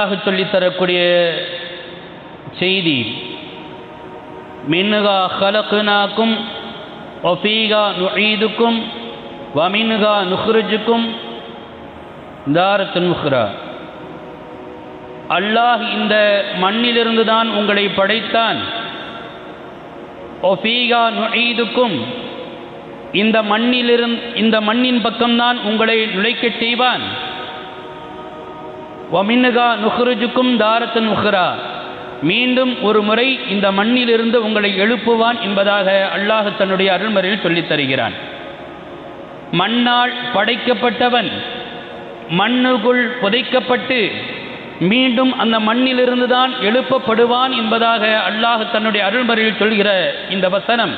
எளிதாக சொல்லித்தரக்கூடிய செய்தி மின்னுகா ஹலக்குனாக்கும் ஒஃபீகா நுஈதுக்கும் வமின்ஹா நுஹ்ருஜுக்கும் தாரத்து நுஹ்ரா அல்லாஹ் இந்த மண்ணிலிருந்து தான் உங்களை படைத்தான். ஒஃபீகா நுஈதுக்கும் இந்த மண்ணிலிருந்து இந்த மண்ணின் பக்கம்தான் உங்களை நுழைக்கச் செய்வான். ஒமின்னுகா நுஹ்ருஜுக்கும் தாரத்தன் நுஹ்ரா மீண்டும் ஒரு முறை இந்த மண்ணிலிருந்து உங்களை எழுப்புவான் என்பதாக அல்லாஹ் தன்னுடைய அருள்மறையில் சொல்லித் தருகிறான். மண்ணால் படைக்கப்பட்டவன் மண்ணுக்குள் புதைக்கப்பட்டு மீண்டும் அந்த மண்ணிலிருந்து தான் எழுப்பப்படுவான் என்பதாக அல்லாஹ் தன்னுடைய அருள்மறையில் சொல்கிற இந்த வசனம்.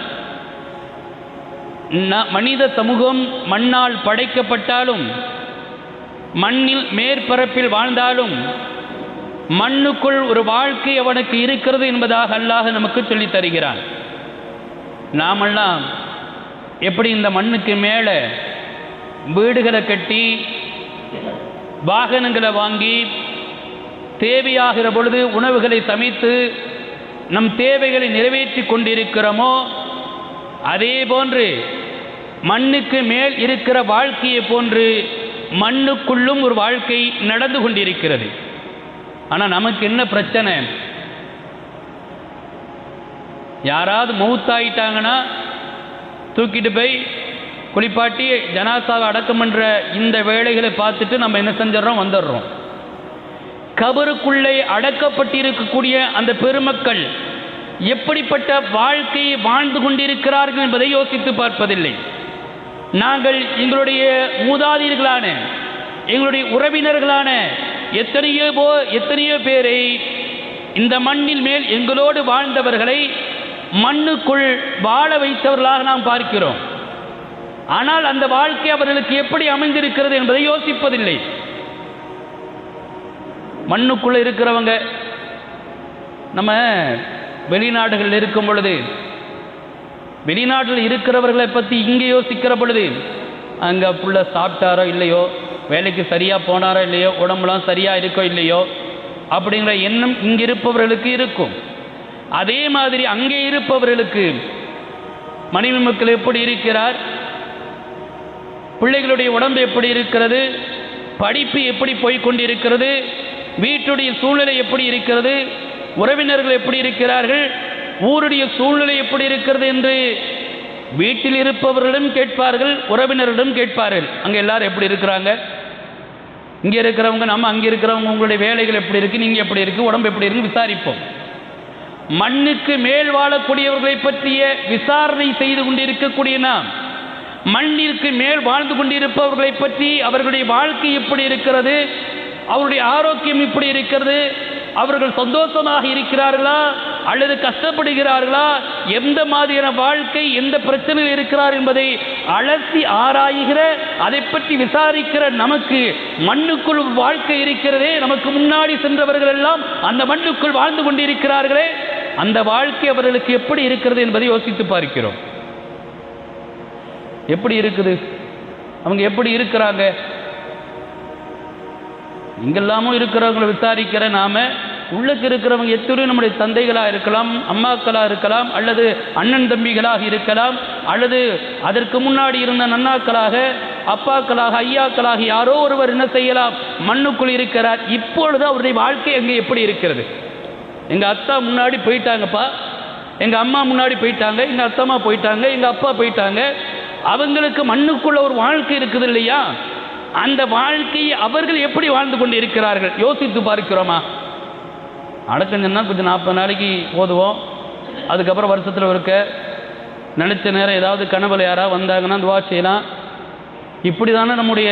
ந- மனித சமூகம் மண்ணால் படைக்கப்பட்டாலும் மண்ணில் மேற்பரப்பில் வாழ்ந்தாலும் மண்ணுக்குள் ஒரு வாழ்க்கை அவனுக்கு இருக்கிறது என்பதாக அல்லாஹ் நமக்கு சொல்லித் தருகிறான். நாமெல்லாம் எப்படி இந்த மண்ணுக்கு மேலே வீடுகளை கட்டி வாகனங்களை வாங்கி தேவையாகிற பொழுது உணவுகளை சமைத்து நம் தேவைகளை நிறைவேற்றி கொண்டிருக்கிறோமோ அதே போன்று மண்ணுக்கு மேல் இருக்கிற வாழ்க்கையை போன்று மண்ணுக்குள்ளும் ஒரு வாழ்க்கை நடந்து கொண்டிருக்கிறது. ஆனால் நமக்கு என்ன பிரச்சனை? யாராவது மவுத்தாயிட்டாங்கன்னா தூக்கிட்டு போய் குளிப்பாட்டி ஜனாசாவை அடக்கம் பண்ணுற இந்த வேலைகளை பார்த்துட்டு நம்ம என்ன செஞ்சிடறோம்? வந்துடுறோம். கபருக்குள்ளே அடக்கப்பட்டிருக்கக்கூடிய அந்த பெருமக்கள் எப்படிப்பட்ட வாழ்க்கையை வாழ்ந்து கொண்டிருக்கிறார்கள் என்பதை யோசித்து பார்ப்பதில்லை. நாங்கள் எங்களுடைய மூதாதீர்களான எங்களுடைய உறவினர்களான எத்தனையோ போ எத்தனையோ பேரை இந்த மண்ணில் மேல் எங்களோடு வாழ்ந்தவர்களை மண்ணுக்குள் வாழ வைத்தவர்களாக நாம் பார்க்கிறோம். ஆனால் அந்த வாழ்க்கை அவர்களுக்கு எப்படி அமைந்திருக்கிறது என்பதை யோசிப்பதில்லை. மண்ணுக்குள்ள இருக்கிறவங்க நம்ம வெளிநாடுகளில் இருக்கும் பொழுது வெளிநாட்டில் இருக்கிறவர்களை பற்றி இங்கே யோசிக்கிற பொழுது அங்கே புள்ள சாப்பிட்டாரோ இல்லையோ வேலைக்கு சரியாக போனாரோ இல்லையோ உடம்புலாம் சரியாக இருக்கோ இல்லையோ அப்படிங்கிற எண்ணம் இங்கே இருப்பவர்களுக்கு இருக்கும். அதே மாதிரி அங்கே இருப்பவர்களுக்கு மனைவி மக்கள் எப்படி இருக்கிறார்? பிள்ளைகளுடைய உடம்பு எப்படி இருக்கிறது? படிப்பு எப்படி போய்கொண்டிருக்கிறது வீட்டுடைய சூழ்நிலை எப்படி இருக்கிறது? உறவினர்கள் எப்படி இருக்கிறார்கள்? ஊருடைய சூழ்நிலை எப்படி இருக்கிறது என்று வீட்டில் இருப்பவர்களிடம் கேட்பார்கள் உறவினரிடம் கேட்பார்கள். அங்கே எல்லாரும் எப்படி இருக்கிறாங்க? இங்கே இருக்கிறவங்க நம்ம அங்கே இருக்கிறவங்க உங்களுடைய வேலைகள் எப்படி இருக்கு நீங்கள் எப்படி இருக்கு உடம்பு எப்படி இருக்கு விசாரிப்போம். மண்ணுக்கு மேல் வாழக்கூடியவர்களை பற்றிய விசாரணை செய்து கொண்டிருக்கக்கூடிய நாம் மண்ணிற்கு மேல் வாழ்ந்து கொண்டிருப்பவர்களை பற்றி அவர்களுடைய வாழ்க்கை எப்படி இருக்கிறது அவருடைய ஆரோக்கியம் எப்படி இருக்கிறது அவர்கள் சந்தோஷமாக இருக்கிறார்களா? அல்லது கஷ்டப்படுகிறார்களா? எந்த மாதிரியான வாழ்க்கை எந்த பிரச்சனையில் இருக்கிறார் என்பதை அலசி ஆராய்கிற அதை பற்றி விசாரிக்கிற நமக்கு மண்ணுக்குள் வாழ்க்கை இருக்கிறதே. நமக்கு முன்னாடி சென்றவர்கள் எல்லாம் அந்த மண்ணுக்குள் வாழ்ந்து கொண்டிருக்கிறார்களே. அந்த வாழ்க்கை அவர்களுக்கு எப்படி இருக்கிறது என்பதை யோசித்து பார்க்கிறோம். எப்படி இருக்குது? அவங்க எப்படி இருக்கிறாங்க? இங்கெல்லாமும் இருக்கிறவங்களை விசாரிக்கிற நாம உள்ளுக்கு இருக்கிறவங்க எத்தனையும் நம்முடைய தந்தைகளாக இருக்கலாம் அம்மாக்களாக இருக்கலாம் அல்லது அண்ணன் தம்பிகளாக இருக்கலாம் அல்லது அதற்கு முன்னாடி இருந்த நன்னாக்களாக அப்பாக்களாக ஐயாக்களாக யாரோ ஒருவர் என்ன செய்யலாம் மண்ணுக்குள் இருக்கிறார். இப்பொழுது அவருடைய வாழ்க்கை அங்கே எப்படி இருக்கிறது? எங்கள் அத்தா முன்னாடி போயிட்டாங்கப்பா. எங்கள் அம்மா முன்னாடி போயிட்டாங்க எங்கள் அத்தம்மா போயிட்டாங்க எங்கள் அப்பா போயிட்டாங்க. அவங்களுக்கு மண்ணுக்குள்ள ஒரு வாழ்க்கை இருக்குது இல்லையா? அந்த வாழ்க்கையை அவர்கள் எப்படி வாழ்ந்து கொண்டு இருக்கிறார்கள் யோசித்து பார்க்கிறோமா? அடக்கஞ்சன்னா கொஞ்சம் நாற்பது நாளைக்கு ஓதுவோம் அதுக்கப்புறம் வருஷத்தில் இருக்க நினச்ச நேரம் ஏதாவது கனவுல யாராவது வந்தாங்கன்னா துவா செய்யலாம். இப்படி தானே நம்முடைய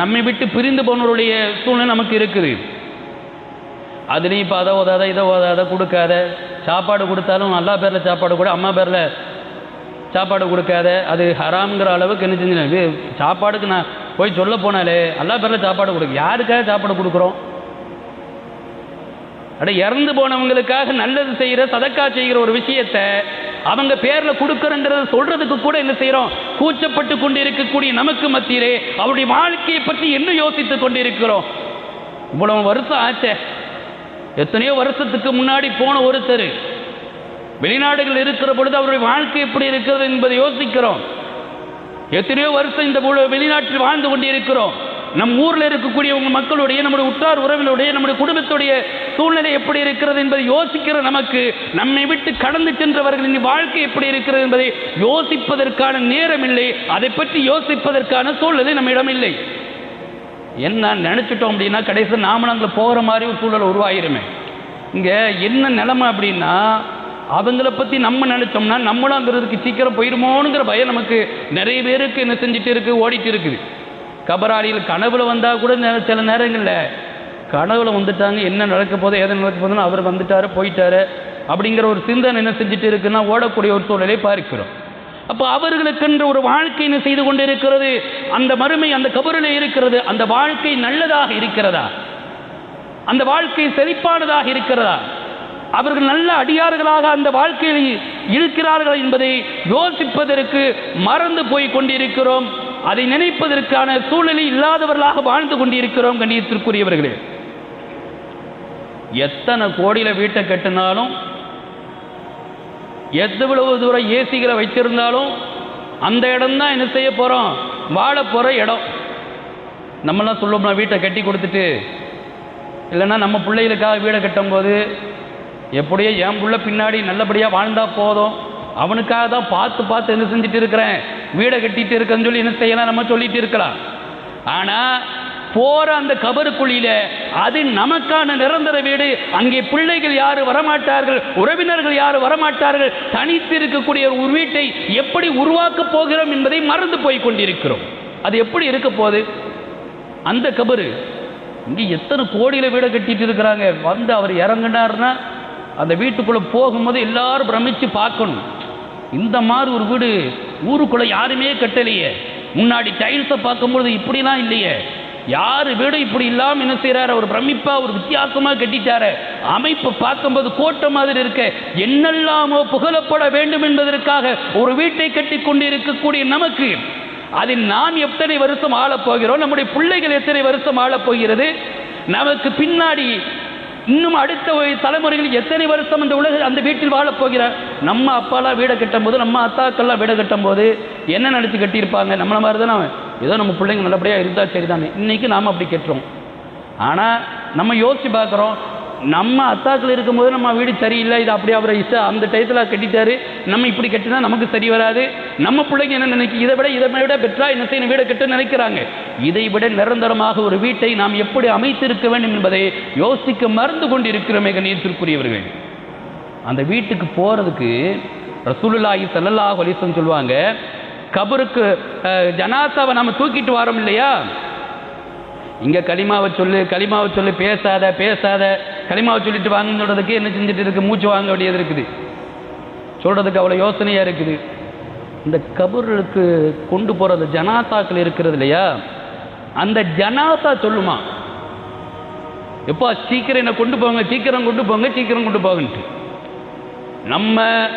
நம்மை விட்டு பிரிந்து போனவருடைய சூழ்நிலை நமக்கு இருக்குது. அதுலேயும் இப்போ அதை ஓதாத இதை ஓதாத கொடுக்காத. சாப்பாடு கொடுத்தாலும் அல்லா பேரில் சாப்பாடு கூட அம்மா பேரில் சாப்பாடு கொடுக்காத. அது ஹராம்ங்கிற அளவுக்கு என்ன செஞ்சு சாப்பாடுக்கு நான் போய் சொல்ல போனாலே எல்லா பேரில் சாப்பாடு கொடுக்கு யாருக்காக சாப்பாடு கொடுக்குறோம்? அட இறந்து போனவங்களுக்காக நல்லது செய்கிற சதக்கா செய்கிற ஒரு விஷயத்தை அவங்க பேரில் கொடுக்கறன்றத சொல்றதுக்கு கூட என்ன செய்கிறோம் கூச்சப்பட்டு கொண்டு இருக்கக்கூடிய நமக்கு மத்தியிலே அவருடைய வாழ்க்கையை பற்றி என்ன யோசித்துக் கொண்டிருக்கிறோம்? இவ்வளவு வருஷம் ஆச்சே. எத்தனையோ வருஷத்துக்கு முன்னாடி போன ஒருத்தர் வெளிநாடுகள் இருக்கிற பொழுது அவருடைய வாழ்க்கை எப்படி இருக்கிறது என்பதை யோசிக்கிறோம். எத்தனையோ வருஷம் இந்த வெளிநாட்டில் வாழ்ந்து கொண்டிருக்கிறோம். நம் ஊரில் இருக்கக்கூடிய மக்களுடைய நம்முடைய உற்றார் உறவினுடைய நம்முடைய குடும்பத்துடைய சூழ்நிலை எப்படி இருக்கிறது என்பதை யோசிக்கிற நமக்கு நம்மை விட்டு கடந்து சென்றவர்களின் வாழ்க்கை எப்படி இருக்கிறது என்பதை யோசிப்பதற்கான நேரம் இல்லை. அதை பற்றி யோசிப்பதற்கான சூழ்நிலை நம்மிடம் இல்லை. என்ன நினச்சிட்டோம் அப்படின்னா கடைசி நாமளும் போகிற மாதிரி ஒரு சூழல் உருவாயிருமே. இங்கே என்ன நிலைமை அப்படின்னா அவங்கள பற்றி நம்ம நினைச்சோம்னா நம்மளும் அங்கிறதுக்கு சீக்கிரம் போயிருமோனுங்கிற பயம் நமக்கு நிறைய பேருக்கு என்ன செஞ்சுட்டு இருக்கு ஓடிட்டு இருக்குது. கபராளியில் கனவுல வந்தால் கூட சில நேரங்களில் கனவுல வந்துட்டாங்க என்ன நடக்க போதோ எதை நடக்க போதுன்னு அவர் வந்துட்டாரு போயிட்டாரு அப்படிங்கிற ஒரு சிந்தனை என்ன செஞ்சுட்டு இருக்குன்னா ஓடக்கூடிய ஒரு சூழலை பார்க்கிறோம். அப்போ அவர்களுக்கென்று ஒரு வாழ்க்கை என்ன செய்து கொண்டிருக்கிறது? அந்த மறுமை அந்த கபரில் இருக்கிறது அந்த வாழ்க்கை நல்லதாக இருக்கிறதா? அந்த வாழ்க்கை செழிப்பானதாக இருக்கிறதா? அவர்கள் நல்ல அடியார்களாக அந்த வாழ்க்கையில் இருக்கிறார்கள் என்பதை யோசிப்பதற்கு மறந்து போய் கொண்டிருக்கிறோம். அதை நினைப்பதற்கான சூழ்நிலை இல்லாதவர்களாக வாழ்ந்து கொண்டிருக்கிறோம் கண்ணியத்திற்குரியவர்களே. எத்தனை கோடியில வீட்டை கட்டினாலும் எவ்வளவு தூரம் ஏசிகளை வச்சிருந்தாலும் அந்த இடம் தான் என்ன செய்ய போகிறோம் வாழ போகிற இடம். நம்மளாம் சொல்லுவோம்னா வீட்டை கட்டி கொடுத்துட்டு இல்லைன்னா நம்ம பிள்ளைகளுக்காக வீடை கட்டும்போது எப்படியோ என் புள்ள பின்னாடி நல்லபடியாக வாழ்ந்தால் போதும். அவனுக்காக தான் பார்த்து பார்த்து என்ன செஞ்சுட்டு இருக்கிறேன். வீடை கட்டிட்டு இருக்கேன்னு சொல்லி என்ன செய்யலாம் நம்ம சொல்லிட்டு இருக்கலாம். ஆனால் போற அந்த கபருக்குழியில அது நமக்கான நிரந்தர வீடு. அங்கே பிள்ளைகள் யாரும் வரமாட்டார்கள்? உறவினர்கள் யாரும் வரமாட்டார்கள்? தனித்து இருக்கக்கூடிய ஒரு வீட்டை எப்படி உருவாக்கப் போகிறோம் என்பதை மறந்து போய் கொண்டிருக்கிறோம். அது எப்படி இருக்க போகுது? அந்த கபரு இங்கே எத்தனை கோடியில் வீடை கட்டிட்டு இருக்கிறாங்க. வந்து அவர் இறங்குனாருன்னா அந்த வீட்டுக்குள்ளே போகும்போது எல்லாரும் பிரமிச்சு பார்க்கணும். இந்த மாதிரி ஒரு வீடு ஊருக்குள்ளே யாருமே கட்டலையே. முன்னாடி டைல்ஸை பார்க்கும்பொழுது இப்படிலாம் இல்லையே. யார் வீடு இப்படி இல்லாமல் என்ன செய்கிறாரு ஒரு பிரமிப்பாக ஒரு வித்தியாசமாக கட்டிட்டாரு. அமைப்பு பார்க்கும்போது கோட்டை மாதிரி இருக்க. என்னெல்லாமோ புகழப்பட வேண்டும் என்பதற்காக ஒரு வீட்டை கட்டி கொண்டு இருக்கக்கூடிய நமக்கு அதில் நாம் எத்தனை வருஷம் ஆளப் போகிறோம்? நம்முடைய பிள்ளைகள் எத்தனை வருஷம் ஆளப் போகிறது? நமக்கு பின்னாடி இன்னும் அடுத்த தலைமுறைகள் எத்தனை வருஷம் அந்த உலக அந்த வீட்டில் வாழப் போகிறார் நம்ம அப்பாலாம் வீடை கட்டும்போது நம்ம அத்தாக்கள்லாம் வீடை கட்டும்போது என்ன நினச்சி கட்டியிருப்பாங்க? நம்மளை மாதிரி தானே ஏதோ நம்ம பிள்ளைங்க நல்லபடியாக இருந்தால் சரிதானே. இன்னைக்கு நாம் அப்படி கட்டுறோம். ஆனால் நம்ம யோசித்து பார்க்குறோம் நம்ம அத்தாக்கள் இருக்கும்போது நம்ம வீடு சரியில்லை இது அப்படி அவரை இஷ்டம் அந்த டயத்தில் கட்டிட்டாரு நம்ம இப்படி கட்டினா நமக்கு சரி வராது. நம்ம பிள்ளைங்க என்ன நினைக்க இதை விட இதை விட பெற்றா என்ன செய்யணும் வீடை கட்ட நினைக்கிறாங்க. இதை விட நிரந்தரமாக ஒரு வீட்டை நாம் எப்படி அமைத்திருக்க வேண்டும் என்பதை யோசிக்க மறந்து கொண்டிருக்கிறோமே கணியத்திற்குரியவர்கள் அந்த வீட்டுக்கு போகிறதுக்கு ரசூலுல்லாஹி சல்லல்லாஹ் அலிசன் சொல்லுவாங்க கபருக்கு ஜனாசாவை நம்ம தூக்கிட்டு வரோம் இல்லையா? இங்கே களிமாவை சொல்லு களிமாவை சொல்லு பேசாத பேசாத. களிமாவை சொல்லிட்டு வாங்கன்றதுக்கு என்ன செஞ்சுட்டு இருக்குது மூச்சு வாங்க வேண்டியது இருக்குது. சொல்கிறதுக்கு அவ்வளோ யோசனையாக இருக்குது. இந்த கபருக்கு கொண்டு போகிறது ஜனாசாக்கள் இருக்கிறது இல்லையா? அந்த ஜனாசா சொல்லுமா? எப்போ சீக்கிரம் என்னை கொண்டு போங்க சீக்கிரம் கொண்டு போங்க சீக்கிரம் கொண்டு போங்கன்ட்டு. நம்ம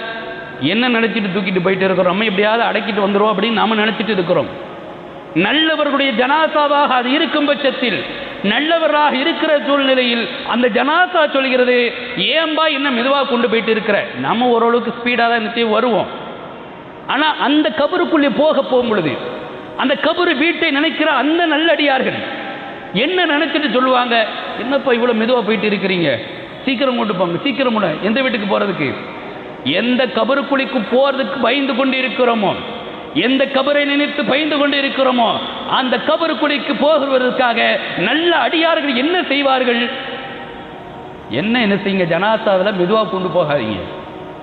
என்ன நினச்சிட்டு தூக்கிட்டு போயிட்டு இருக்கிறோம்? நம்ம எப்படியாவது அடக்கிட்டு வந்துடுவோம் அப்படின்னு நம்ம நினச்சிட்டு இருக்கிறோம். நல்லவர்களுடைய ஜனாசாவாக அது இருக்கும் பட்சத்தில் நல்லவராக இருக்கிற சூழ்நிலையில் அந்த ஜனாசா சொல்கிறது ஏம்பா இன்னும் மெதுவாக கொண்டு போயிட்டு இருக்கிற? நம்ம ஓரளவுக்கு ஸ்பீடாக தான் நிச்சயம் வருவோம். ஆனால் அந்த கபருக்குள்ளே போக போகும் பொழுது அந்த கபரு வீட்டை நினைக்கிற அந்த நல்லடியார்கள் என்ன நினைச்சிட்டு சொல்லுவாங்க? என்னப்பா இவ்வளோ மெதுவாக போயிட்டு இருக்கிறீங்க? சீக்கிரம் கொண்டு போங்க சீக்கிரம் கொண்டு எந்த வீட்டுக்கு போகிறதுக்கு எந்த கபருக்குழிக்கு போகிறதுக்கு பயந்து கொண்டு இருக்கிறோமோ எந்த கபரை நினைத்து பயந்து கொண்டு இருக்கிறோமோ அந்த கபருக்குழிக்கு போகிறதற்காக நல்ல அடியார்கள் என்ன செய்வார்கள்? என்ன என்ன செய்யுங்க? ஜனாசாவில் மெதுவாக கொண்டு போகாதீங்க.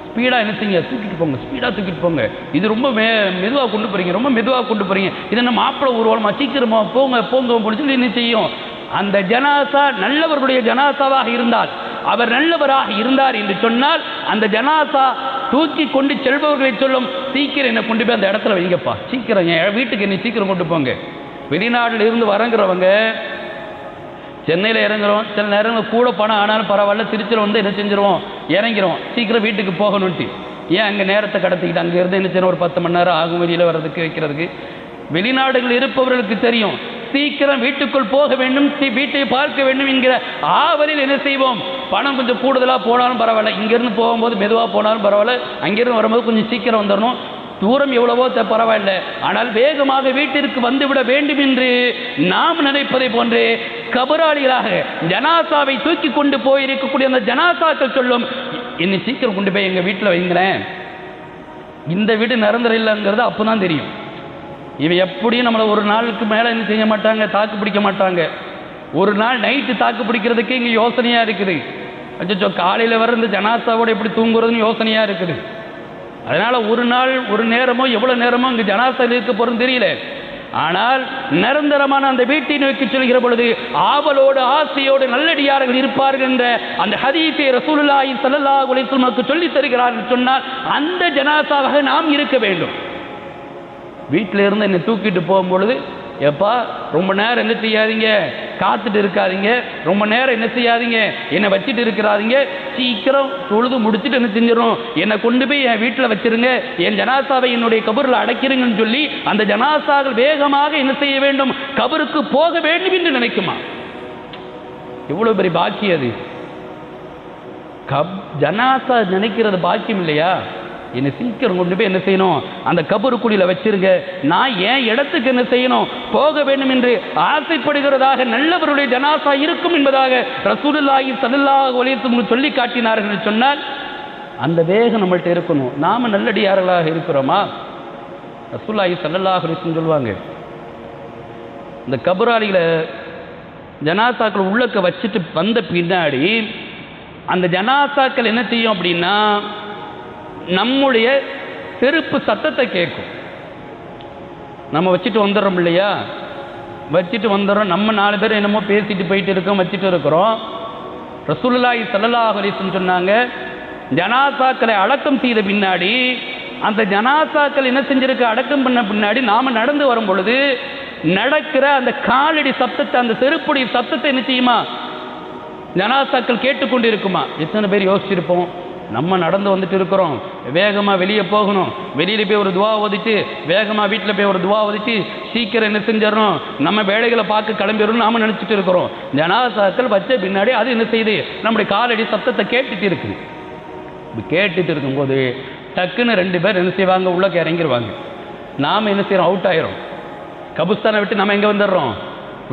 ஸ்பீடாக என்ன செய்யுங்க? தூக்கிட்டு போங்க ஸ்பீடாக தூக்கிட்டு போங்க. இது ரொம்ப மெ மெதுவாக கொண்டு போகிறீங்க ரொம்ப மெதுவாக கொண்டு போகிறீங்க இது என்ன மாப்பிள்ளை ஊர்வலமா சீக்கிரமா போங்க போங்க அப்படின்னு சொல்லி என்ன செய்யும்? அந்த ஜனாசா நல்லவர்களுடைய ஜனாசாவாக இருந்தால் அவர் நல்லவராக இருந்தார் என்று சொன்னால் அந்த ஜனாசா தூக்கி கொண்டு செல்பவர்களை சொல்லும் சீக்கிரம் என்னை கொண்டு போய் அந்த இடத்துல வைங்கப்பா. சீக்கிரம் என் வீட்டுக்கு என்னை சீக்கிரம் கொண்டு போங்க. வெளிநாட்டில் இருந்து வரங்கிறவங்க சென்னையில் இறங்குறோம் சில நேரங்களில் கூட பணம் ஆனாலும் பரவாயில்ல திருச்சியில் வந்து என்ன செஞ்சிருவோம்? இறங்கிறோம் சீக்கிரம் வீட்டுக்கு போகணுன்ட்டு ஏன் அங்கே நேரத்தை கடத்திக்கிட்டு? அங்கே இருந்து என்ன செய்யணும்? ஒரு பத்து மணி நேரம் ஆகும் வெளியில் வர்றதுக்கு வைக்கிறதுக்கு. வெளிநாடுகள் இருப்பவர்களுக்கு தெரியும். சீக்கிரம் வீட்டுக்குள் போக வேண்டும் வீட்டை பார்க்க வேண்டும் என்கிற ஆவலில் என்ன செய்வோம்? பணம் கொஞ்சம் கூடுதலாக போனாலும் பரவாயில்ல. இங்கேருந்து போகும்போது மெதுவாக போனாலும் பரவாயில்ல. அங்கேருந்து வரும்போது கொஞ்சம் சீக்கிரம் வந்துடணும் தூரம் எவ்வளவோ பரவாயில்ல. ஆனால் வேகமாக வீட்டிற்கு வந்துவிட வேண்டும் என்று நாம் நினைப்பதை போன்று கபராளிகளாக ஜனாசாவை தூக்கி கொண்டு போயிருக்கக்கூடிய அந்த ஜனாசாக்கள் சொல்லும் என்னை சீக்கிரம் கொண்டு போய் எங்கள் வீட்டில் வைங்கிறேன் இந்த வீடு நிரந்தரம் இல்லைங்கிறது அப்போ தான் தெரியும். இவன் எப்படியும் நம்மளை ஒரு நாளுக்கு மேலே என்ன செய்ய மாட்டாங்க தாக்கு பிடிக்க மாட்டாங்க. ஒரு நாள் நைட்டு தாக்கு பிடிக்கிறதுக்கே இங்கே யோசனையாக இருக்குது. அச்சோ காலையில் வர இந்த ஜனாசாவோட எப்படி தூங்குறதுன்னு யோசனையாக இருக்குது. அதனால் ஒரு நாள் ஒரு நேரமோ எவ்வளோ நேரமோ இங்கே ஜனாசனம் இருக்க போகிறோன்னு தெரியல. ஆனால் நிரந்தரமான அந்த வீட்டை நோக்கி செல்கிற பொழுது ஆவலோடு ஆசையோடு நல்லடியார்கள் இருப்பார்கள் என்ற அந்த ஹதீத்தை ரசூலுல்லாஹி ஸல்லல்லாஹு அலைஹி வஸல்லம் சொல்லித் தருகிறார்கள் சொன்னால் அந்த ஜனாசாவாக நாம் இருக்க வேண்டும். வீட்டில் இருந்து என்னை தூக்கிட்டு போகும்பொழுது எப்பா ரொம்ப நேரம் என்ன செய்யாதீங்க? காத்துட்டு இருக்காதீங்க. ரொம்ப நேரம் என்ன செய்யாதீங்க. என்னை வச்சுட்டு இருக்கிறாதீங்க. சீக்கிரம் தொழுது முடிச்சுட்டு என்ன செஞ்சிடும் என்னை கொண்டு போய் என் வீட்டில் வச்சிருங்க. என் ஜனாசாவை என்னுடைய கபரில் அடைக்கிறீங்கன்னு சொல்லி அந்த ஜனாசாக்கள் வேகமாக என்ன செய்ய வேண்டும்? கபருக்கு போக வேண்டும் என்று நினைக்குமா? எவ்வளோ பெரிய பாக்கியம் அது. கப் ஜனாசா நினைக்கிறது பாக்கியம் இல்லையா? என்னை சீக்கிரம் கொண்டு போய் என்ன செய்யணும்? அந்த கபருக்குழியில் வச்சிருங்க. நான் என் இடத்துக்கு என்ன செய்யணும்? போக வேண்டும் என்று ஆசைப்படுகிறதாக நல்லவருடைய ஜனாசா இருக்கும் என்பதாக ரசூலுல்லாஹி ஸல்லல்லாஹு ஒலியத்து சொல்லி காட்டினார்கள் என்று சொன்னால் அந்த வேகம் நம்மள்ட்ட இருக்கணும். நாம நல்லடியார்களாக இருக்கிறோமா? ரசூல்லாஹி ஸல்லல்லாஹு அலைஹி சொல்லுவாங்க இந்த கபராளியில் ஜனாசாக்கள் உள்ளக்க வச்சுட்டு வந்த பின்னாடி அந்த ஜனாசாக்கள் என்ன செய்யும் அப்படின்னா நம்முடைய செருப்பு சத்தத்தை கேட்கும். நம்ம வச்சுட்டு வந்துடுறோம் இல்லையா? வச்சுட்டு வந்துடுறோம். நம்ம நாலு பேர் என்னமோ பேசிட்டு போயிட்டு இருக்கோம் வச்சுட்டு இருக்கிறோம். ரசூலுல்லாஹி ஸல்லல்லாஹு அலைஹி சொன்னாங்க ஜனாசாக்களை அடக்கம் செய்த பின்னாடி அந்த ஜனாசாக்கள் என்ன செஞ்சிருக்க? அடக்கம் பண்ண பின்னாடி நாம் நடந்து வரும் பொழுது நடக்கிற அந்த காலடி சத்தத்தை அந்த செருப்புடைய சத்தத்தை என்ன செய்யுமா? ஜனாசாக்கள் கேட்டுக்கொண்டு இருக்குமா எத்தனை பேர் யோசிச்சிருப்போம். நம்ம நடந்து வந்துட்டு இருக்கிறோம். வேகமாக வெளியே போகணும். வெளியில் போய் ஒரு துவா ஒதுச்சு வேகமாக வீட்டில் போய் ஒரு துவா ஒதுச்சு சீக்கிரம் என்ன செஞ்சிடணும் நம்ம வேலைகளை பார்க்க கிளம்பிடணும் நாம நினச்சிட்டு இருக்கிறோம். ஜனாசாக்கள் வச்ச பின்னாடி அது என்ன செய்யுது? நம்முடைய காலடி சத்தத்தை கேட்டுட்டு இருக்குது கேட்டுட்டு இருக்கும்போது டக்குன்னு ரெண்டு பேர் என்ன செய்வாங்க? உள்ளக்க இறங்கிருவாங்க. நாம் என்ன செய்கிறோம் அவுட் ஆயிரும் கபுஸ்தானை விட்டு நம்ம எங்கே வந்துடுறோம்?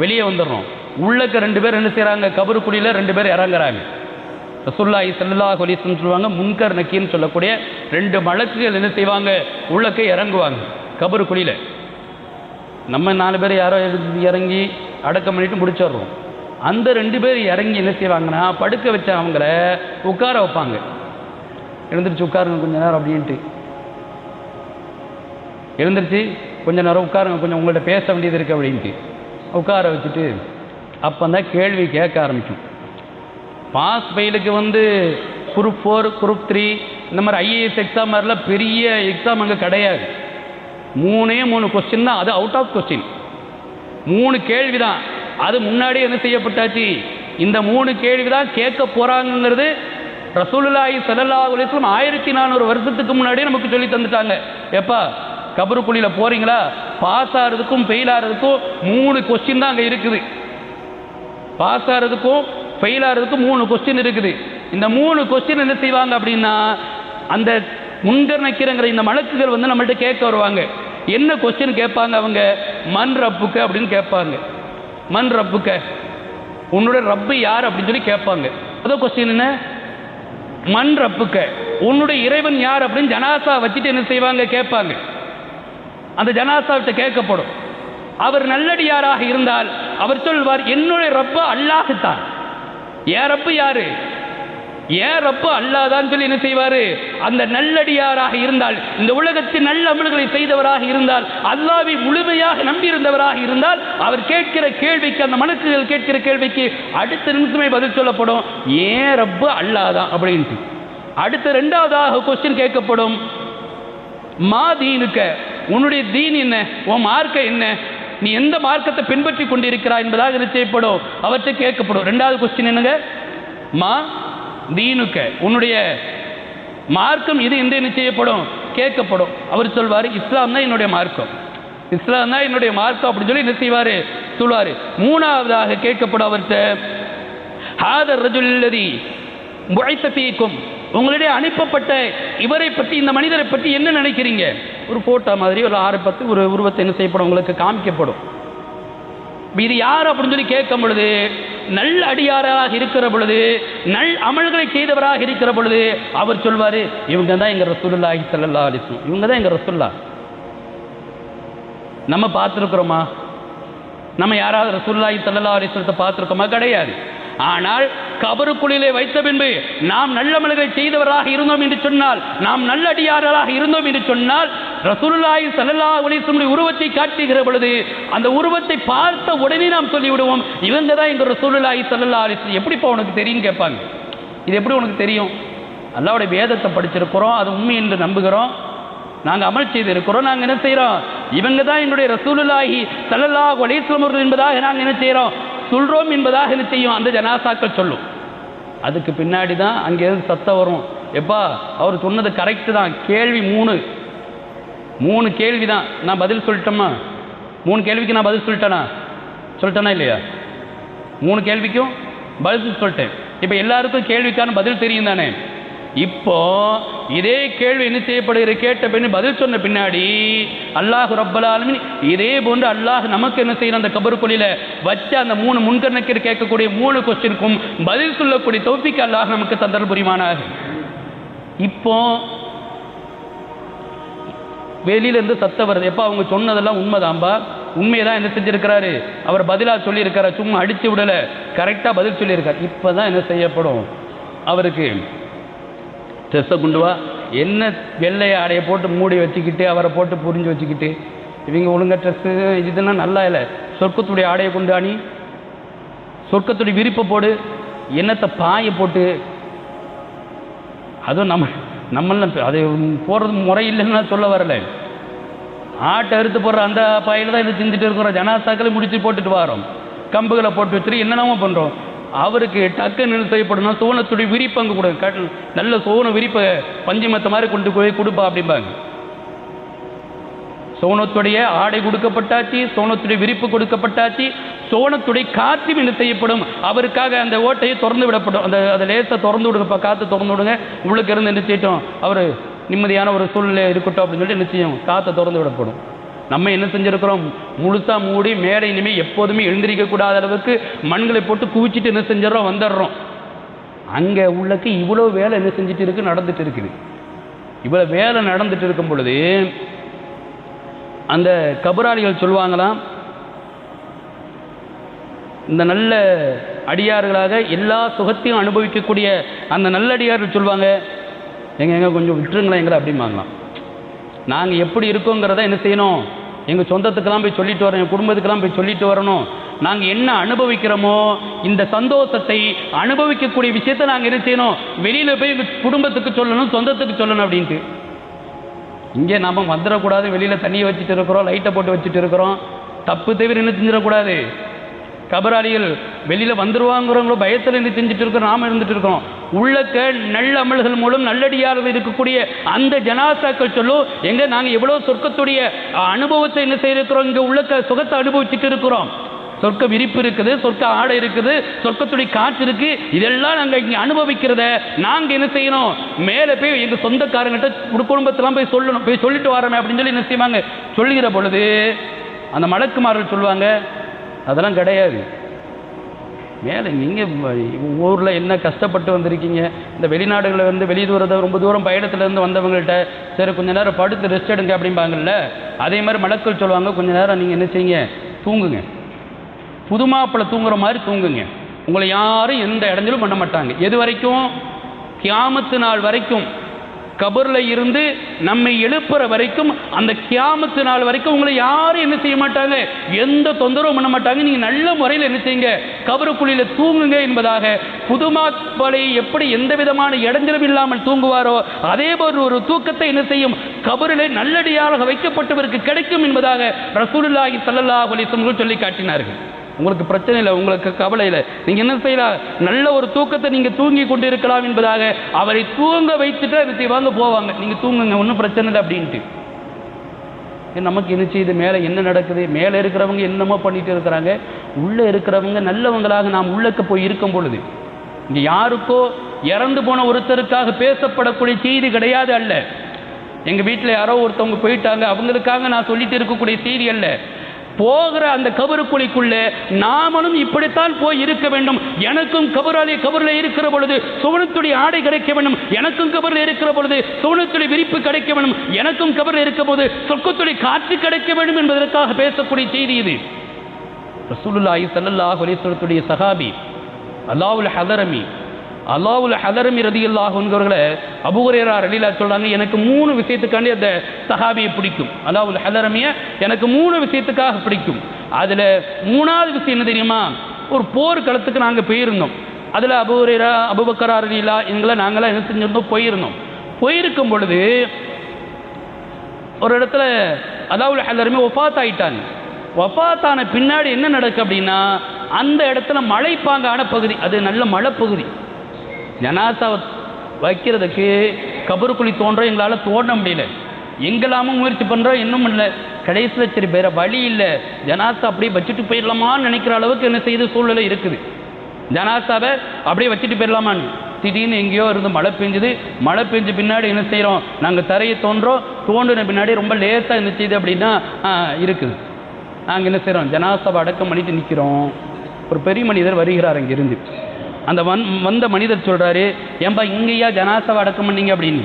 வெளியே வந்துடுறோம். உள்ளக்க ரெண்டு பேர் என்ன செய்கிறாங்க கபருக்குடியில் ரெண்டு பேர் இறங்குறாங்க. ரசுல்லாஹி ஸல்லல்லாஹு அலைஹி சொல்லுவாங்க முன்கர் நக்கின்னு சொல்லக்கூடிய ரெண்டு மலக்குகள் என்ன செய்வாங்க? உள்ளக்கே இறங்குவாங்க கபரு குழியில் நம்ம நாலு பேர் யாரோ இறங்கி- அடக்கம் பண்ணிட்டு முடிச்சிடுறோம். அந்த ரெண்டு பேர் இறங்கி என்ன செய்வாங்கன்னா படுக்க வச்ச அவங்கள உட்கார வைப்பாங்க. எழுந்திரிச்சு உட்காருங்க கொஞ்ச நேரம் அப்படின்ட்டு. எழுந்திரிச்சு கொஞ்ச நேரம் உட்காருங்க கொஞ்சம் உங்கள்கிட்ட பேச வேண்டியது இருக்குது அப்படின்ட்டு. உட்கார வச்சுட்டு அப்போ தான் கேள்வி கேட்க ஆரம்பிக்கும். பாஸ் ஃபெயிலுக்கு வந்து குரூப் ஃபோர் குரூப் த்ரீ இந்த மாதிரி ஐஏஎஸ் எக்ஸாம் மாதிரிலாம் பெரிய எக்ஸாம் அங்கே கிடையாது. மூணே மூணு கொஸ்டின் தான். அது அவுட் ஆஃப் கொஸ்டின் மூணு கேள்வி தான் அது முன்னாடி என்ன செய்யப்பட்டாச்சு? இந்த மூணு கேள்வி தான் கேட்க போகிறாங்கிறது ரசூலுல்லாஹி ஸல்லல்லாஹு அலிஸ்லாம் ஆயிரத்தி நானூறு வருஷத்துக்கு முன்னாடியே நமக்கு சொல்லி தந்துட்டாங்க. எப்பா கபருக்குழியில் போகிறீங்களா பாஸ் ஆகிறதுக்கும் ஃபெயில் ஆகிறதுக்கும் மூணு கொஸ்டின் தான் அங்கே இருக்குது. பாஸ் ஆகிறதுக்கும் ஃபெயில் ஆகிறதுக்கு மூணு கொஸ்டின் இருக்குது. இந்த மூணு கொஸ்டின் என்ன செய்வாங்க அப்படின்னா அந்த முன்கர் நக்கிறங்கிற இந்த மலக்குகள் வந்து நம்மள்ட்ட கேட்க வருவாங்க. என்ன கொஸ்டின் கேட்பாங்க அவங்க? மண் ரப்புக்கு அப்படின்னு கேட்பாங்க. மண் ரப்புக்க உன்னோட ரப்பு யார் அப்படின்னு சொல்லி கேட்பாங்க. அதோ கொஸ்டின் என்ன? மண் ரப்புக்க உன்னுடைய இறைவன் யார் அப்படின்னு ஜனாசா வச்சுட்டு என்ன செய்வாங்க? கேட்பாங்க. அந்த ஜனாசாவிட்ட கேட்கப்படும். அவர் நல்லடியாராக இருந்தால் அவர் சொல்வார் என்னுடைய ரப்பு அல்லாஹுத்தான் ஏன் ரப்பு யாரு? ஏன் ரப்பு அல்லாதான் சொல்லி என்ன செய்வாரு? அந்த நல்லடியாராக இருந்தால் இந்த உலகத்தில் நல்ல அமல்களை செய்தவராக இருந்தால் அல்லாவை முழுமையாக நம்பியிருந்தவராக இருந்தால் அவர் கேட்கிற கேள்விக்கு அந்த மனுக்குகள் கேட்கிற கேள்விக்கு அடுத்த நிமிஷமே பதில் சொல்லப்படும். ஏன் ரப்பு அல்லாதான் அப்படின்ட்டு. அடுத்த ரெண்டாவதாக கொஸ்டின் கேட்கப்படும். மா தீனுக்க உன்னுடைய தீன் என்ன? உன் மார்க்க என்ன? நீ எந்த மார்க்கத்தை பின்பற்றி கொண்டிருக்கிறாய் என்பதாக நிச்சயப்படும். அவற்றை கேட்கப்படும். ரெண்டாவது கொஸ்டின் என்னங்க? மா தீனுக்க. உன்னுடைய மார்க்கம் இது எந்த நிச்சயப்படும். கேட்கப்படும். அவர் சொல்வார் இஸ்லாம் தான் என்னுடைய மார்க்கம். இஸ்லாம் தான் என்னுடைய மார்க்கம் அப்படின்னு சொல்லி என்ன செய்வார்? சொல்வார். மூணாவதாக கேட்கப்படும் அவர்கிட்ட ஹாதர் ரஜுல்லதி முழைத்தபீக்கும் உங்களிடையே அனுப்பப்பட்ட இவரை பற்றி இந்த மனிதரை பற்றி என்ன நினைக்கிறீங்க? ஒரு போட்டோ மாதிரி ஒரு ஆறு பத்து ஒரு உருவத்தை என்ன செய்யப்படும்? உங்களுக்கு காமிக்கப்படும். இது யார் அப்படின்னு சொல்லி கேட்கும் பொழுது நல் அடியாராக இருக்கிற பொழுது நல் அமல்களை செய்தவராக இருக்கிற பொழுது அவர் சொல்வார் இவங்க தான் எங்க ரசூலுல்லாஹி சல்லா அலைஹி இவங்க தான் எங்க ரசூல்லா நம்ம பார்த்துருக்குறோமா? நம்ம யாராவது ரசூலுல்லாஹி சல்லா அலிஸ்லத்தை பார்த்துருக்கோமா? கிடையாது. ஆனால் கபருக்குழிலே வைத்த பின்பு நாம் நல்லமல்களை செய்தவராக இருந்தோம் என்று சொன்னால் நாம் நல்லடியார்களாக இருந்தோம் என்று சொன்னால் ரசூலுல்லாய் சல்லல்லா அலைஹி உருவத்தை காட்டுகிற பொழுது அந்த உருவத்தை பார்த்த உடனே நாம் சொல்லிவிடுவோம் இவங்க தான் எங்கள் ரசூலுல்லாய் ஸல்லல்லாஹு அலைஹி எப்படிப்பா உனக்கு தெரியும் கேட்பாங்க. இது எப்படி உனக்கு தெரியும்? அல்லாவுடைய வேதத்தை படிச்சிருக்கிறோம் அது உண்மை என்று நம்புகிறோம். நாங்கள் அமல் செய்திருக்கிறோம் நாங்கள் என்ன செய்கிறோம் இவங்க தான் எங்களுடைய ரசூலுல்லாஹி சல்லல்லா அலைஹி அவர்கள் என்பதாக நாங்கள் என்ன செய்கிறோம் சொல்கிறோம் என்பதாக என்ன செய்யும்? அந்த ஜனாசாக்கள் சொல்லும். அதுக்கு பின்னாடி தான் அங்கேருந்து சத்தம் வரும். எப்பா அவர் சொன்னது கரெக்டு தான். கேள்வி மூணு. மூணு கேள்வி தான் நான் பதில் சொல்லிட்டோமா? மூணு கேள்விக்கு நான் பதில் சொல்லிட்டேனா? சொல்லிட்டேனா இல்லையா? மூணு கேள்விக்கும் பதில் சொல்லிட்டேன். இப்போ எல்லாருக்கும் கேள்விக்கான பதில் தெரியும் தானே? இப்போ இதே கேள்வி என்ன செய்யப்படுகிற கேட்ட பின் பதில் சொன்ன பின்னாடி அல்லாஹ் ரப்பலாலுமே இதே போன்று அல்லாஹ் நமக்கு என்ன செய்யணும் அந்த கபருக்குழியில வச்சு அந்த மூணு முன்கணக்கில் கேட்கக்கூடிய மூணு கொஸ்டினுக்கும் பதில் சொல்லக்கூடிய தொப்பிக்கு அல்லாஹ் நமக்கு தந்தல் புரிமானாக இப்போ வெளியிலேருந்து சத்தம் வருது. எப்போ அவங்க சொன்னதெல்லாம் உண்மைதான்பா? உண்மையை தான் என்ன செஞ்சுருக்கிறாரு? அவர் பதிலாக சொல்லியிருக்காரு சும்மா அடித்து விடலை. கரெக்டாக பதில் சொல்லியிருக்காரு. இப்போ தான் என்ன செய்யப்படும்? அவருக்கு ட்ரெஸ்ஸை கொண்டு வா. என்ன வெள்ளை ஆடையை போட்டு மூடி வச்சுக்கிட்டு அவரை போட்டு புரிஞ்சு வச்சுக்கிட்டு இவங்க ஒழுங்கா ட்ரெஸ்ஸு இதெல்லாம் நல்லா இல்லை. சொர்க்கத்துடைய ஆடையை கொண்டு அணி சொர்க்கத்துடைய விரிப்பை போடு. என்னத்தை பாயை போட்டு. அதுவும் நம்ம நம்மள அது போடுறது முறை இல்லைன்னு சொல்ல வரல. ஆட்டை அறுத்து போடுற அந்த பாயில் தான் இது செஞ்சுட்டு இருக்கிறோம். ஜனாசாக்களை முடிச்சு போட்டுட்டு வரோம். கம்புகளை போட்டு வச்சுட்டு என்னென்னமோ பண்ணுறோம் அவருக்கு டக்கு நின்று செய்யப்படணும் சோனத்துடைய விரிப்பு அங்கே கொடுங்க கட் நல்ல சோன விரிப்பை பஞ்சுமத்த மாதிரி கொண்டு போய் கொடுப்பா அப்படிம்பாங்க. சோனத்துடைய ஆடை கொடுக்கப்பட்டாச்சு சோனத்துடைய விரிப்பு கொடுக்கப்பட்டாச்சு சோனத்துடைய காற்று என்ன செய்யப்படும்? அவருக்காக அந்த ஓட்டையை திறந்து விடப்படும். அந்த அந்த லேசை திறந்து விடுங்கப்பா காற்று திறந்து விடுங்க. உள்ளுக்கு இருந்து என்ன செய்யட்டும்? அவர் நிம்மதியான ஒரு சூழ்நிலை இருக்கட்டும் அப்படின்னு சொல்லிட்டு என்ன செய்யும்? காற்றை திறந்து விடப்படும். நம்ம என்ன செஞ்சிருக்கிறோம்? முழுசா மூடி மேடை இனிமேல் எப்போதுமே எழுந்திருக்க கூடாத அளவுக்கு மண்களை போட்டு குவிச்சிட்டு என்ன செஞ்சிடறோம்? வந்துடுறோம். அங்கே உள்ளக்கு இவ்வளோ வேலை என்ன செஞ்சுட்டு இருக்கு? நடந்துட்டு இருக்குது. இவ்வளோ வேலை நடந்துட்டு இருக்கும் பொழுது அந்த கபராளிகள் சொல்லுவாங்களாம் இந்த நல்ல அடியார்களாக எல்லா சுகத்தையும் அனுபவிக்கக்கூடிய அந்த நல்லடியார்கள் சொல்லுவாங்க எங்க எங்க கொஞ்சம் விட்டுருங்களேன் எங்களை அப்படிம்பாங்களாம். நாங்கள் எப்படி இருக்கோங்கிறத என்ன செய்யணும்? எங்கள் சொந்தத்துக்கெல்லாம் போய் சொல்லிட்டு வரணும் என் குடும்பத்துக்கெல்லாம் போய் சொல்லிட்டு வரணும். நாங்கள் என்ன அனுபவிக்கிறோமோ இந்த சந்தோஷத்தை அனுபவிக்கக்கூடிய விஷயத்தை நாங்கள் என்ன செய்யணும்? வெளியில் போய் எங்கள் குடும்பத்துக்கு சொல்லணும் சொந்தத்துக்கு சொல்லணும் அப்படின்ட்டு. இங்கே நாம் வந்துடக்கூடாது வெளியில் தண்ணியை வச்சுட்டு இருக்கிறோம் லைட்டை போட்டு வச்சுட்டு இருக்கிறோம். தப்பு தவிர என்ன செஞ்சிடக்கூடாது? கபராளிகள் வெளியில் வந்துருவாங்கிறவங்களோ பயத்தில் இருந்து செஞ்சுட்டு இருக்கிறோம் நாம் இருந்துட்டு இருக்கோம். உள்ளக்க நல்ல அமல்கள் மூலம் நல்லடியாக இருக்கக்கூடிய அந்த ஜனாசாக்கள் சொல்லும் எங்கே நாங்கள் எவ்வளோ சொர்க்கத்துடைய அனுபவத்தை என்ன செய்திருக்கிறோம்? இங்கே உள்ளக்க சுகத்தை அனுபவிச்சுட்டு இருக்கிறோம். சொர்க்க விரிப்பு இருக்குது சொர்க்க ஆடை இருக்குது சொர்க்கத்துடைய காற்று இருக்கு. இதெல்லாம் நாங்கள் இங்கே அனுபவிக்கிறத நாங்கள் என்ன செய்யணும்? மேலே போய் எங்கள் சொந்தக்காரங்கிட்ட குடும்பத்தெல்லாம் போய் சொல்லணும் போய் சொல்லிட்டு வரோமே அப்படின்னு சொல்லி என்ன செய்வாங்க? சொல்லுகிற பொழுது அந்த மலக்குமார்கள் சொல்லுவாங்க அதெல்லாம் கிடையாது. மேலே நீங்கள் ஊரில் என்ன கஷ்டப்பட்டு வந்திருக்கீங்க? இந்த வெளிநாடுகளில் வந்து வெளி தூரத்தை ரொம்ப தூரம் பயணத்துலேருந்து வந்தவங்கள்ட்ட சரி கொஞ்ச நேரம் படுத்து ரெஸ்ட் எடுங்க அப்படிம்பாங்கல்ல? அதே மாதிரி மலக்கள் சொல்லுவாங்க கொஞ்ச நேரம் நீங்கள் என்ன செய்யுங்க? தூங்குங்க. புது மாப்பிள்ளை தூங்குற மாதிரி தூங்குங்க. உங்களை யாரும் எந்த இடைஞ்சலும் பண்ண மாட்டாங்க. எது வரைக்கும்? கியாமத்து நாள் வரைக்கும் கபரில் இருந்து நம்மை எழுப்புற வரைக்கும் அந்த கியாமத்து நாள் வரைக்கும் உங்களை யாரும் என்ன செய்ய மாட்டாங்க? எந்த தொந்தரவும் பண்ண மாட்டாங்க. நீங்கள் நல்ல முறையில் என்ன செய்யுங்க? கபருக்குழியில் தூங்குங்க என்பதாக புதுமாப்பலை எப்படி எந்த விதமான இடைஞ்சலும் இல்லாமல் தூங்குவாரோ அதே போல் ஒரு தூக்கத்தை என்ன செய்யும்? கபரிலே நல்லடியாக வைக்கப்பட்டவருக்கு கிடைக்கும் என்பதாக ரசூலுல்லாஹி சல்லல்லாஹ் அலிசம்கள் சொல்லி காட்டினார்கள். உங்களுக்கு பிரச்சனை இல்லை உங்களுக்கு கவலை இல்லை. நீங்கள் என்ன செய்யலாம்? நல்ல ஒரு தூக்கத்தை நீங்கள் தூங்கி கொண்டு இருக்கலாம் என்பதாக அவரை தூங்க வைத்துட்டு அதை செய்வாங்க போவாங்க. நீங்கள் தூங்குங்க ஒன்றும் பிரச்சனை இல்லை அப்படின்ட்டு. நமக்கு என்ன செய்யுது? மேலே என்ன நடக்குது? மேலே இருக்கிறவங்க என்னமோ பண்ணிட்டு இருக்கிறாங்க. உள்ளே இருக்கிறவங்க நல்லவங்களாக நாம் உள்ளக்க போய் இருக்கும் பொழுது இங்கே யாருக்கோ இறந்து போன ஒருத்தருக்காக பேசப்படக்கூடிய செய்தி கிடையாது அல்ல. எங்கள் வீட்டில் யாரோ ஒருத்தவங்க போயிட்டாங்க. அவங்களுக்காக நான் சொல்லிட்டு இருக்கக்கூடிய செய்தி அல்ல. போகிற அந்த கபருக்குழிக்குள்ளே நாமளும் இப்படித்தான் போய் இருக்க வேண்டும். எனக்கும் கபராலே கபரில் இருக்கிற பொழுது சுவனத்துடைய ஆடை கிடைக்க வேண்டும். எனக்கும் கபரில் இருக்கிற பொழுது சுவனத்துடைய விரிப்பு கிடைக்க வேண்டும். எனக்கும் கபரில் இருக்கும் போது சொர்க்கத்துடைய காற்று கிடைக்க வேண்டும் என்பதற்காக பேசக்கூடிய செய்தி இது. ரசூலுல்லாஹி ஸல்லல்லாஹு அலைஹி வஸல்லத்துடைய சஹாபி அல்லாவுல் ஹதரமி அல்லாவுல ஹதரம் ரதியல்லாஹு என்கிறவர்களை அபுகுரேரா ரலீலா சொல்றாங்க எனக்கு மூணு விஷயத்துக்காண்டி அந்த சஹாபியை பிடிக்கும். அல்லாவுல் ஹதரமிய எனக்கு மூணு விஷயத்துக்காக பிடிக்கும். அதில் மூணாவது விஷயம் என்ன தெரியுமா? ஒரு போர் களத்துக்கு போயிருந்தோம். அதில் அபுகுரேரா அபுபக்கரா ரலீலா எங்களை நாங்களாம் என்ன செஞ்சிருந்தோம்? போயிருந்தோம். போயிருக்கும் பொழுது ஒரு இடத்துல அல்லாவுல் ஹதரமி ஒஃபாத் ஆயிட்டாங்க வஃபாத்தான பின்னாடி என்ன நடக்கு அப்படின்னா அந்த இடத்துல மலைப்பாங்கான பகுதி அது நல்ல மலைப்பகுதி. ஜனாசா வைக்கிறதுக்கு கபருக்குழி தோன்றோம் எங்களால் தோண்ட முடியல. எங்கெல்லாமும் முயற்சி பண்ணுறோம் இன்னும் இல்லை. கடைசியில் சரி வேற வழி இல்லை. ஜனாசா அப்படியே வச்சுட்டு போயிடலாமான்னு நினைக்கிற அளவுக்கு என்ன செய்த சூழ்நிலை இருக்குது. ஜனாசாவை அப்படியே வச்சுட்டு போயிடலாமான்னு. திடீர்னு எங்கேயோ இருந்து மழை பெஞ்சுது. மழை பெஞ்ச பின்னாடி என்ன செய்கிறோம் நாங்கள் தரையை தோன்றோம். தோண்டின பின்னாடி ரொம்ப லேசாக என்ன செய்யுது அப்படின்னா இருக்குது. நாங்கள் என்ன செய்கிறோம் ஜனாசாவை அடக்கம் பண்ணிட்டு நிற்கிறோம் ஒரு பெரிய மனிதர் வருகிறார் அங்கிருந்து. அந்த வந் வந்த மனிதர் சொல்கிறாரு ஏன்பா இங்கேயா ஜனாசாவை அடக்கம் பண்ணீங்க அப்படின்னு?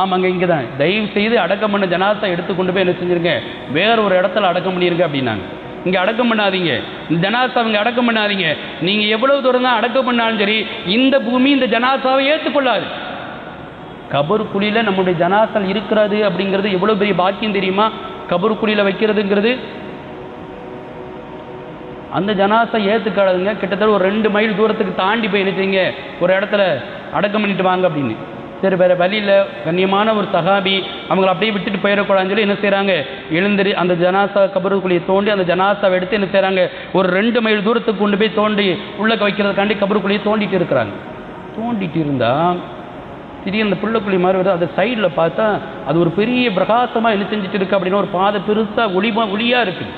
ஆமாங்க இங்கே தான் தயவு செய்து அடக்கம் பண்ண ஜனாசா எடுத்து கொண்டு போய் என்ன செஞ்சிருங்க. வேற ஒரு இடத்துல அடக்கம் பண்ணிருங்க அப்படின்னாங்க. இங்கே அடக்கம் பண்ணாதீங்க. இந்த ஜனாசாவை இங்கே அடக்கம் பண்ணாதீங்க. நீங்கள் எவ்வளவு தூரம் தான் அடக்கம் பண்ணாலும் சரி இந்த பூமி இந்த ஜனாசாவை ஏற்றுக்கொள்ளாது. கபர் குழியில் நம்முடைய ஜனாசல் இருக்கிறது அப்படிங்கிறது எவ்வளோ பெரிய பாக்கியம் தெரியுமா? கபர் குழியில் வைக்கிறதுங்கிறது அந்த ஜனாசை ஏற்றுக்காதுங்க கிட்டத்தட்ட ஒரு ரெண்டு மைல் தூரத்துக்கு தாண்டி போய் நினைச்சிங்க ஒரு இடத்துல அடக்கம் பண்ணிட்டு வாங்க அப்படின்னு. சரி வேறு வழியில் கண்ணியமான ஒரு சகாபி. அவங்கள அப்படியே விட்டுட்டு போயிடக்கூடாதுன்னு சொல்லி என்ன செய்கிறாங்க எழுந்திரி அந்த ஜனாசா கபருக்குழியை தோண்டி அந்த ஜனாசாவை எடுத்து என்ன செய்கிறாங்க ஒரு ரெண்டு மைல் தூரத்துக்கு கொண்டு போய் தோண்டி உள்ளே வைக்கிறதுக்காண்டி கபருக்குழியை தோண்டிட்டு இருக்கிறாங்க. தோண்டிட்டு இருந்தால் திடீர்னு அந்த புள்ளக்குழி மாதிரி வருது. அந்த சைடில் பார்த்தா அது ஒரு பெரிய பிரகாசமாக என்ன செஞ்சுட்டு இருக்கு அப்படின்னா ஒரு பாதை பெருசாக ஒளிமா ஒளியாக இருக்குது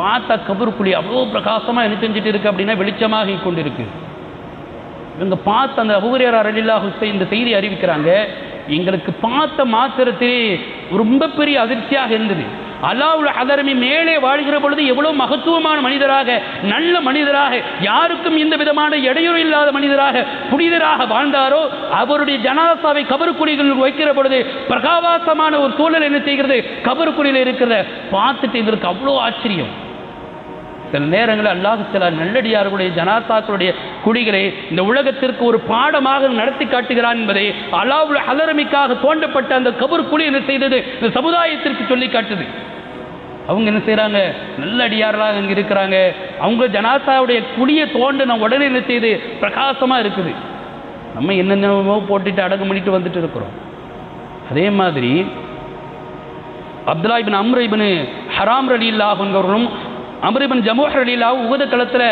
பார்த்தா கபருக்குழி அவ்வளோ பிரகாசமாக என்ன செஞ்சுட்டு இருக்கு அப்படின்னா வெளிச்சமாக கொண்டு இருக்கு இவங்க பார்த்த அந்த அபுகுரியார் அலில்லா ஹுசை இந்த செய்தி அறிவிக்கிறாங்க. எங்களுக்கு பார்த்த மாத்திரத்திலே ரொம்ப பெரிய அதிர்ச்சியாக இருந்தது. அல்லாவுல் அதரமி மேலே வாழ்கிற பொழுது எவ்வளவு மகத்துவமான மனிதராக நல்ல மனிதராக யாருக்கும் எந்த விதமான இடையூறு இல்லாத மனிதராக புனிதராக வாழ்ந்தாரோ அவருடைய ஜனாசாவை கபருக்குழிகளில் வைக்கிற பொழுது பிரகாவாசமான ஒரு சூழல் என்ன செய்கிறது? கபருக்குழியில் இருக்கிறத பார்த்துட்டு எங்களுக்கு அவ்வளோ ஆச்சரியம். சில நேரங்களில் அல்லாஹ் சில நல்லடியார்களுடைய ஜனாத்தாக்களுடைய குடிகளை இந்த உலகத்திற்கு ஒரு பாடமாக நடத்தி காட்டுகிறான் என்பதை அல்லாவுல அலரமிக்காக தோண்டப்பட்ட அந்த கபர் குழி என்ன செய்தது? இந்த சமுதாயத்திற்கு சொல்லி காட்டுது. அவங்க என்ன செய்கிறாங்க நல்ல அடியார்களாக அங்கே இருக்கிறாங்க. அவங்க ஜனாசாவுடைய குழியை தோண்டின உடனே என்ன செய்யுது பிரகாசமாக இருக்குது. நம்ம என்னென்னமோ போட்டுட்டு அடக்கம் பண்ணிட்டு வந்துட்டு இருக்கிறோம். அதே மாதிரி அப்துல்லா இபின் அம்ரு இபின் ஹராம் ரலி இல்லாஹுங்கிறவர்களும் அமரிபன் ஜமோஹர் ஜமூஹ் ரலி உகத களத்தில்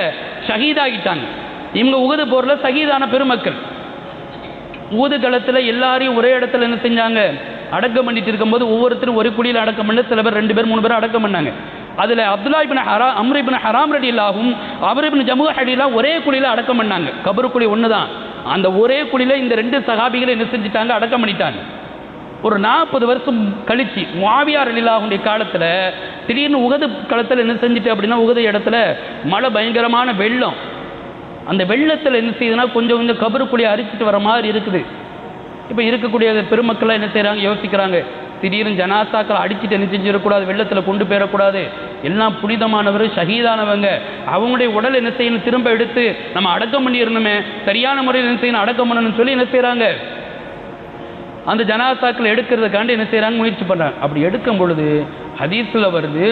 ஷஹீதாகிட்டாங்க இவங்க உகது போரில் ஷஹீதான பெருமக்கள். உகது களத்தில் எல்லாரையும் ஒரே இடத்துல என்ன செஞ்சாங்க? அடக்கம் பண்ணிட்டு இருக்கும்போது ஒவ்வொருத்தரும் ஒரு குழியில் அடக்கம் பண்ண சில பேர் ரெண்டு பேர் மூணு பேர் அடக்கம் பண்ணாங்க. அதில் அப்துல்லா இபின் ஹரா அம்ரிபின் ஹராம் ரடி இல்லாவும் ஜமு ஹடிலாம் ஒரே குழியில் அடக்கம் பண்ணாங்க. கபரு குழி ஒன்று தான் அந்த ஒரே குழியில் இந்த ரெண்டு சகாபிகளை என்ன செஞ்சுட்டாங்க? அடக்கம் பண்ணிட்டாங்க. ஒரு நாற்பது வருஷம் கழிச்சு மாவியார் அலிலாவுடைய காலத்தில் திடீர்னு உகது களத்தில் என்ன செஞ்சுட்டு அப்படின்னா உகது இடத்துல மழை பயங்கரமான வெள்ளம். அந்த வெள்ளத்தில் என்ன செய்யுதுன்னா கொஞ்சம் கொஞ்சம் கபருக்குள்ளே அரிச்சிட்டு வர மாதிரி இருக்குது. இப்போ இருக்கக்கூடிய பெருமக்கள்லாம் என்ன செய்கிறாங்க யோசிக்கிறாங்க. திடீர்னு ஜனாசாக்கள் அடிச்சுட்டு என்ன செஞ்சிடக்கூடாது? வெள்ளத்தில் கொண்டு போயிடக்கூடாது. எல்லாம் புனிதமானவர் ஷஹீதானவங்க. அவங்களுடைய உடல் என்ன செய்யணும்? திரும்ப எடுத்து நம்ம அடக்கம் பண்ணிடணுமே. சரியான முறையில் என்ன செய்யணும்? அடக்கம் பண்ணணும்னு சொல்லி என்ன செய்கிறாங்க அந்த ஜனாசாக்கள் எடுக்கிறதுக்காண்டி என்ன செய்கிறாங்க முயற்சி பண்ணுறாங்க அப்படி எடுக்கும் பொழுது ஹதீஸில் வருது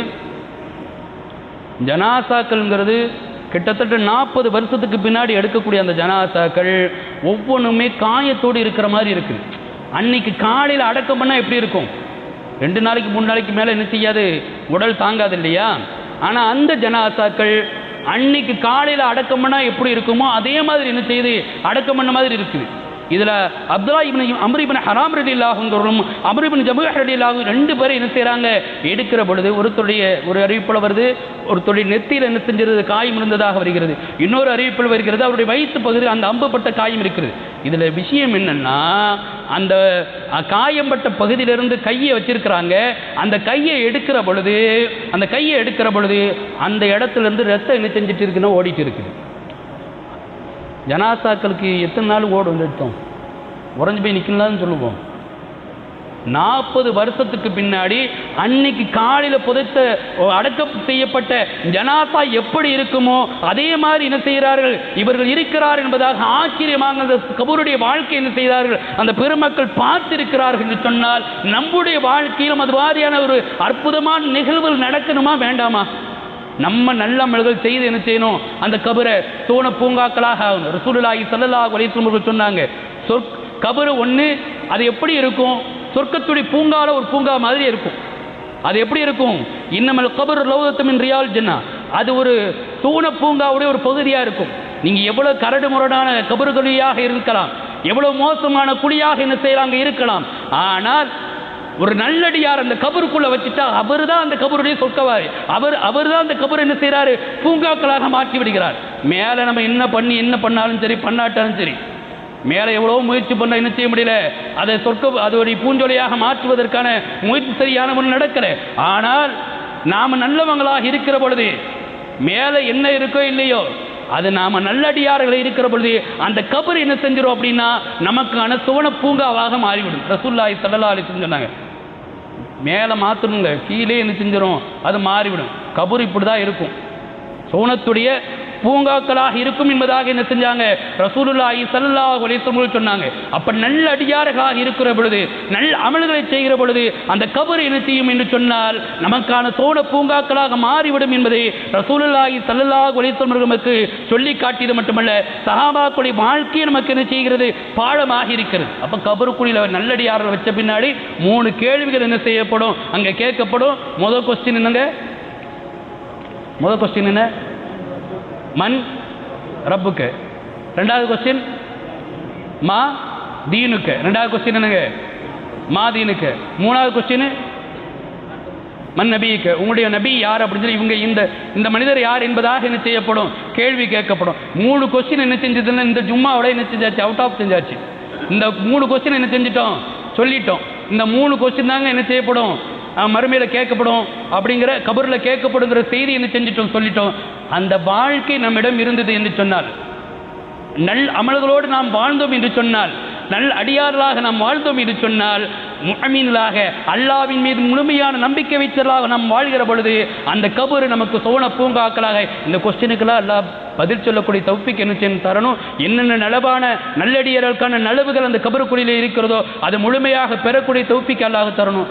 ஜனாசாக்கள்ங்கிறது கிட்டத்தட்ட நாற்பது வருஷத்துக்கு பின்னாடி எடுக்கக்கூடிய அந்த ஜனாசாக்கள் ஒவ்வொன்றுமே காயத்தோடு இருக்கிற மாதிரி இருக்குது அன்னைக்கு காலையில் அடக்கம் பண்ணால் எப்படி இருக்கும்? ரெண்டு நாளைக்கு மூணு நாளைக்கு மேலே என்ன செய்யாது? உடல் தாங்காது இல்லையா? ஆனால் அந்த ஜனாசாக்கள் அன்னைக்கு காலையில் அடக்கம் பண்ணால் எப்படி இருக்குமோ அதே மாதிரி என்ன செய்யுது? அடக்கம் பண்ண மாதிரி இருக்குது. இதில் அப்துல்லா இபின் அம்ரிபின் ஹராம் ரெடி இல்லாஹுங்கிறவரும் அம்ரிபின் ஜபு ரலி இல்லாகும் ரெண்டு பேரும் என்ன செய்கிறாங்க எடுக்கிற பொழுது ஒருத்தருடைய ஒரு அறிவிப்பில் வருது ஒருத்தருடைய நெத்தியில் என்ன செஞ்சிருது? காயம் இருந்ததாக வருகிறது. இன்னொரு அறிவிப்பில் வருகிறது அவருடைய வயிற்று பகுதியில் அந்த அம்புப்பட்ட காயம் இருக்கிறது. இதில் விஷயம் என்னென்னா அந்த காயம்பட்ட பகுதியிலிருந்து கையை வச்சிருக்கிறாங்க. அந்த கையை எடுக்கிற பொழுது அந்த கையை எடுக்கிற பொழுது அந்த இடத்துல இருந்து ரத்தம் என்ன செஞ்சுட்டு இருக்குன்னா ஓடிட்டு இருக்குது. ஜனாசாக்களுக்கு எத்தனை நாள் ஓடும் ரத்தம் உறைஞ்சு போய் நிற்கலாம்னு சொல்லுவோம். நாற்பது வருஷத்துக்கு பின்னாடி அன்னைக்கு காலையில் புதைத்த ஓ, செய்யப்பட்ட ஜனாசா எப்படி இருக்குமோ அதே மாதிரி என்ன செய்கிறார்கள்? இவர்கள் இருக்கிறார் என்பதாக ஆச்சரியமாக அந்த கபூருடைய வாழ்க்கை என்ன செய்தார்கள்? அந்த பெருமக்கள் பார்த்திருக்கிறார்கள் என்று சொன்னால் நம்முடைய வாழ்க்கையிலும் அது மாதிரியான ஒரு அற்புதமான நிகழ்வுகள் நடக்கணுமா வேண்டாமா? நம்ம நல்ல அமல்கள் செய்து என்ன செய்யணும்? அந்த கபரை தோண பூங்காக்களாக ஆகணும். ரசூலுல்லாஹி ஸல்லல்லாஹு அலைஹி சொன்னாங்க சொற் கபரு ஒன்று அது எப்படி இருக்கும்? சொர்க்கத்துடைய பூங்கால ஒரு பூங்கா மாதிரி இருக்கும். அது எப்படி இருக்கும்? இன்னமல் கபர் லௌதத்தமின் ரியால் ஜென்னா. அது ஒரு தூண பூங்காவுடைய ஒரு பகுதியாக இருக்கும். நீங்கள் எவ்வளோ கரடு முரடான கபறுகளியாக இருக்கலாம் எவ்வளோ மோசமான குழியாக என்ன செய்கிறாங்க இருக்கலாம். ஆனால் ஒரு நல்லடியார் அந்த கபருக்குள்ள வச்சுட்டா அவர் தான் அந்த கபருடைய சொற்கவாரி அவர் அவர் தான் அந்த கபர் என்ன செய்கிறாரு பூங்காக்களாக மாற்றி விடுகிறார். மேலே நம்ம என்ன பண்ணி என்ன பண்ணாலும் சரி பண்ணாட்டாலும் சரி. மேலே எவ்வளோ முயற்சி பண்ண என்ன செய்ய முடியல? அதை சொற்க அதோடைய பூஞ்சொலியாக மாற்றுவதற்கான முயற்சி சரியான ஒன்று நடக்கல. ஆனால் நாம் நல்லவங்களாக இருக்கிற பொழுது மேலே என்ன இருக்கோ இல்லையோ அது நாம் நல்லடியார்கள் இருக்கிற பொழுது அந்த கபர் என்ன செஞ்சிடும் அப்படின்னா நமக்கான சுவன பூங்காவாக மாறிவிடும். ரசூல்லாய் சல்லா அலி சொன்னாங்க. மேலே மாற்றணுங்க கீழே என்ன செஞ்சிடும் அது மாறிவிடும். கபூர் இப்படி தான் இருக்கும். சோனத்துடைய பூங்காக்களாக இருக்கும் என்பதாக என்ன செஞ்சாங்க? ரசூலுல்லாஹி சல்லா அலைஹி சொன்னாங்க. அப்போ நல்ல அடியார்களாக இருக்கிற பொழுது நல்ல அமல்களை செய்கிற பொழுது அந்த கபர் என்ன செய்யும் என்று சொன்னால் நமக்கான சோன பூங்காக்களாக மாறிவிடும் என்பதை ரசூலுல்லாஹி ஸல்லல்லாஹு அலைஹி நமக்கு சொல்லி காட்டியது மட்டுமல்ல சஹாபாக்களுடைய வாழ்க்கையை நமக்கு என்ன செய்கிறது? பாடமாக இருக்கிறது. அப்ப கபருக்குழியில் நல்லடியார்கள் வச்ச பின்னாடி மூணு கேள்விகள் என்ன செய்யப்படும்? அங்கே கேட்கப்படும். முதல் கொஸ்டின் என்னங்க? முதல் கொஸ்டின் என்ன? மன் ரப்புக்கு. ரெண்டாவது கொஸ்டின் மா தீனுக்கு. ரெண்டாவது கொஸ்டின் என்னங்க? மா தீனுக்கு. மூணாவது கொஸ்டின் மன் நபிக்கு. உங்களுடைய நபி யார் அப்படின்னு சொல்லி இவங்க இந்த இந்த மனிதர் யார் என்பதாக என்ன செய்யப்படும்? கேள்வி கேட்கப்படும். மூணு கொஸ்டின் என்ன செஞ்சதுன்னா இந்த ஜும்மாவோட என்ன செஞ்சாச்சு? அவுட் ஆஃப் செஞ்சாச்சு. இந்த மூணு கொஸ்டின் என்ன செஞ்சிட்டோம்? சொல்லிட்டோம். இந்த மூணு கொஸ்டின் தாங்க என்ன செய்யப்படும்? மறுமையில் கேட்கப்படும் அப்படிங்கிற கபரில் கேட்கப்படுங்கிற செய்தி என்ன செஞ்சிட்டோம் சொல்லிட்டோம். அந்த வாழ்க்கை நம்மிடம் இருந்தது என்று சொன்னால் நல் அமல்களோடு நாம் வாழ்ந்தோம் என்று சொன்னால் நல் அடியார்களாக நாம் வாழ்ந்தோம் என்று சொன்னால் முகமீன்களாக அல்லாவின் மீது முழுமையான நம்பிக்கை வைத்தலாக நாம் வாழ்கிற பொழுது அந்த கபரு நமக்கு சோன பூங்காக்களாக இந்த கொஸ்டினுக்கெல்லாம் அல்லா பதில் சொல்லக்கூடிய தௌப்பிக்கு என்ன தரணும்? என்னென்ன நலவான நல்லடியர்களுக்கான நலவுகள் அந்த கபருக்குழியில் இருக்கிறதோ அது முழுமையாக பெறக்கூடிய தௌப்பிக்கு அல்லாஹ் தரணும்.